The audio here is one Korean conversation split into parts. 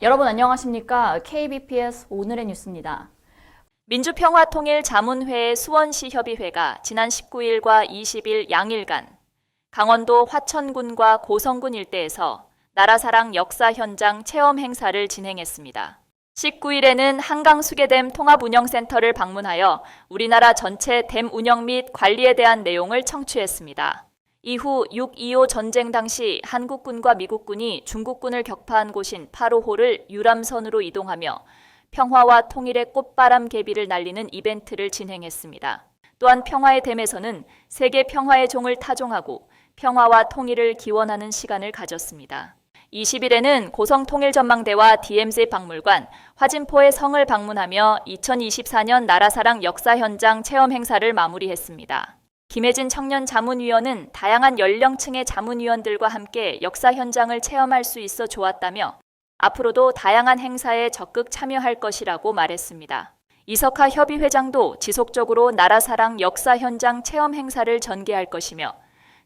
여러분 안녕하십니까? KBPS 오늘의 뉴스입니다. 민주평화통일자문회의 수원시 협의회가 지난 19일과 20일 양일간 강원도 화천군과 고성군 일대에서 나라사랑 역사 현장 체험 행사를 진행했습니다. 19일에는 한강수계댐 통합운영센터를 방문하여 우리나라 전체 댐 운영 및 관리에 대한 내용을 청취했습니다. 이후 6.25 전쟁 당시 한국군과 미국군이 중국군을 격파한 곳인 8호호를 유람선으로 이동하며 평화와 통일의 꽃바람 개비를 날리는 이벤트를 진행했습니다. 또한 평화의 댐에서는 세계 평화의 종을 타종하고 평화와 통일을 기원하는 시간을 가졌습니다. 20일에는 고성통일전망대와 DMZ 박물관, 화진포의 성을 방문하며 2024년 나라사랑 역사 현장 체험 행사를 마무리했습니다. 김혜진 청년 자문위원은 다양한 연령층의 자문위원들과 함께 역사 현장을 체험할 수 있어 좋았다며 앞으로도 다양한 행사에 적극 참여할 것이라고 말했습니다. 이석하 협의회장도 지속적으로 나라사랑 역사 현장 체험 행사를 전개할 것이며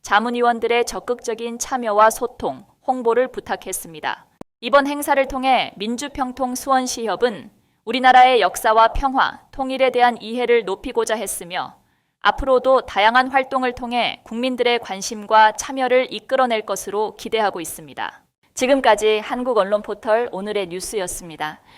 자문위원들의 적극적인 참여와 소통, 홍보를 부탁했습니다. 이번 행사를 통해 민주평통 수원시협은 우리나라의 역사와 평화, 통일에 대한 이해를 높이고자 했으며 앞으로도 다양한 활동을 통해 국민들의 관심과 참여를 이끌어낼 것으로 기대하고 있습니다. 지금까지 한국 언론 포털 오늘의 뉴스였습니다.